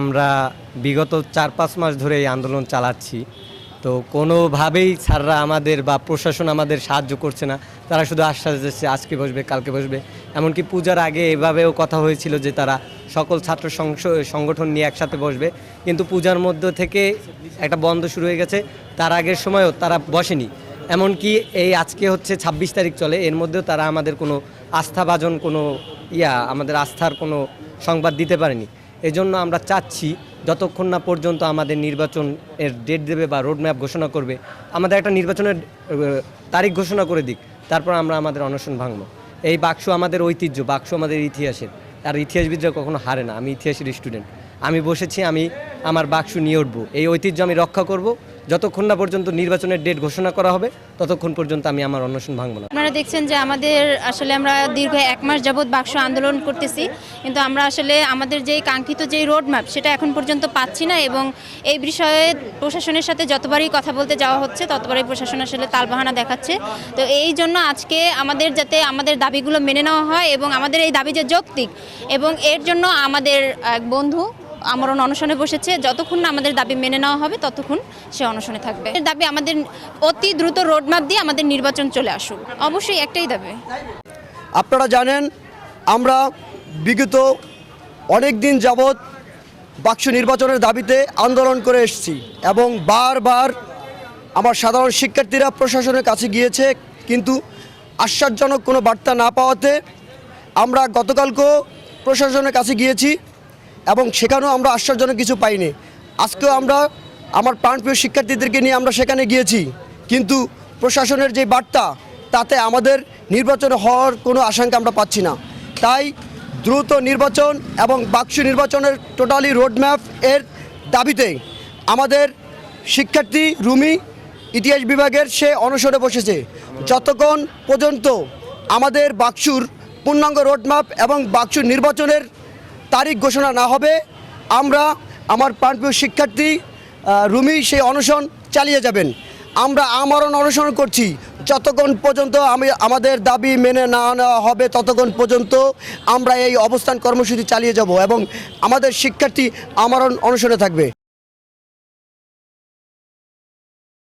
আমরা বিগত চার পাঁচ মাস ধরে এই আন্দোলন চালাচ্ছি। তো কোনোভাবেই স্যাররা আমাদের বা প্রশাসন আমাদের সাহায্য করছে না। তারা শুধু আশ্বাস দিচ্ছে, আজকে বসবে, কালকে বসবে। এমনকি পূজার আগে এভাবেও কথা হয়েছিল যে তারা সকল ছাত্র সংগঠন নিয়ে একসাথে বসবে। কিন্তু পূজার মধ্য থেকে একটা বন্ধ শুরু হয়ে গেছে। তার আগের সময়ও তারা বসেনি। এমনকি এই আজকে হচ্ছে ছাব্বিশ তারিখ চলে। এর মধ্যেও তারা আমাদের কোনো আস্থাভাজন, কোনো ইয়া, আমাদের আস্থার কোনো সংবাদ দিতে পারেনি। এজন্য আমরা চাচ্ছি যতক্ষণ না পর্যন্ত আমাদের নির্বাচন এর ডেট দেবে বা রোডম্যাপ ঘোষণা করবে, আমাদের একটা নির্বাচনের তারিখ ঘোষণা করে দিক, তারপর আমরা আমাদের অনশন ভাঙব। এই বাক্স আমাদের ঐতিহ্য, বাক্স আমাদের ইতিহাসের। আর ইতিহাসবিদরা কখনো হারে না, আমি ইতিহাসের স্টুডেন্ট আমি বসেছি, আমি আমার বাক্স নিয়ে উঠবো। এই ঐতিহ্য আমি রক্ষা করব। যতক্ষণ না পর্যন্ত নির্বাচনের ডেট ঘোষণা করা হবে, ততক্ষণ পর্যন্ত আমি আমার অনশন ভাঙব না। আপনারা দেখছেন যে আমাদের আসলে আমরা দীর্ঘ এক মাস যাবৎ বাক্স আন্দোলন করতেছি, কিন্তু আমরা আসলে আমাদের যেই কাঙ্ক্ষিত যেই রোড ম্যাপ সেটা এখন পর্যন্ত পাচ্ছি না এবং এই বিষয়ে প্রশাসনের সাথে যতবারই কথা বলতে যাওয়া হচ্ছে, ততবারই প্রশাসন আসলে তালবাহানা দেখাচ্ছে। তো এই জন্য আজকে আমাদের যাতে আমাদের দাবিগুলো মেনে নেওয়া হয় এবং আমাদের এই দাবি যে যৌক্তিক এবং এর জন্য আমাদের এক বন্ধু আমরণ অনশনে বসেছে। যতক্ষণ না আমাদের দাবি মেনে নেওয়া হবে, ততক্ষণ সে অনশনে থাকবে। এর দাবি আমাদের অতি দ্রুত রোডম্যাপ দিয়ে আমাদের নির্বাচন চলে আসুক। অবশ্যই একটাই দাবি। আপনারা জানেন, আমরা বিগত অনেক দিন যাবৎ বাক্স নির্বাচনের দাবিতে আন্দোলন করে এসেছি এবং বারবার আমার সাধারণ শিক্ষার্থীরা প্রশাসনের কাছে গিয়েছে, কিন্তু আশ্বাসজনক কোনো বার্তা না পাওয়াতে আমরা গতকালকেও প্রশাসনের কাছে গিয়েছি। এবং সেখানেও আমরা আশ্চর্যজনক কিছু পাইনি। আজকেও আমরা আমার প্রাণপ্রিয় শিক্ষার্থীদেরকে নিয়ে আমরা সেখানে গিয়েছি। কিন্তু প্রশাসনের যে বার্তা, তাতে আমাদের নির্বাচন হওয়ার কোনো আশঙ্কা আমরা পাচ্ছি না। তাই দ্রুত নির্বাচন এবং বাক্স নির্বাচনের টোটালি রোডম্যাপ এর দাবিতে আমাদের শিক্ষার্থী রুমি ইতিহাস বিভাগের সে অনশনে বসেছে। যতক্ষণ পর্যন্ত আমাদের বাক্সুর পূর্ণাঙ্গ রোডম্যাপ এবং বাক্সুর নির্বাচনের তারিখ ঘোষণা না হবে, আমরা আমার প্রাণপ্রিয় শিক্ষার্থী রুমি, সেই অনশন চালিয়ে যাবেন। আমরা আমরণ অনশন করছি। যতক্ষণ পর্যন্ত আমি, আমাদের দাবি মেনে না নেওয়া হবে, ততক্ষণ পর্যন্ত আমরা এই অবস্থান কর্মসূচি চালিয়ে যাব এবং আমাদের শিক্ষার্থী আমরণ অনশনে থাকবে।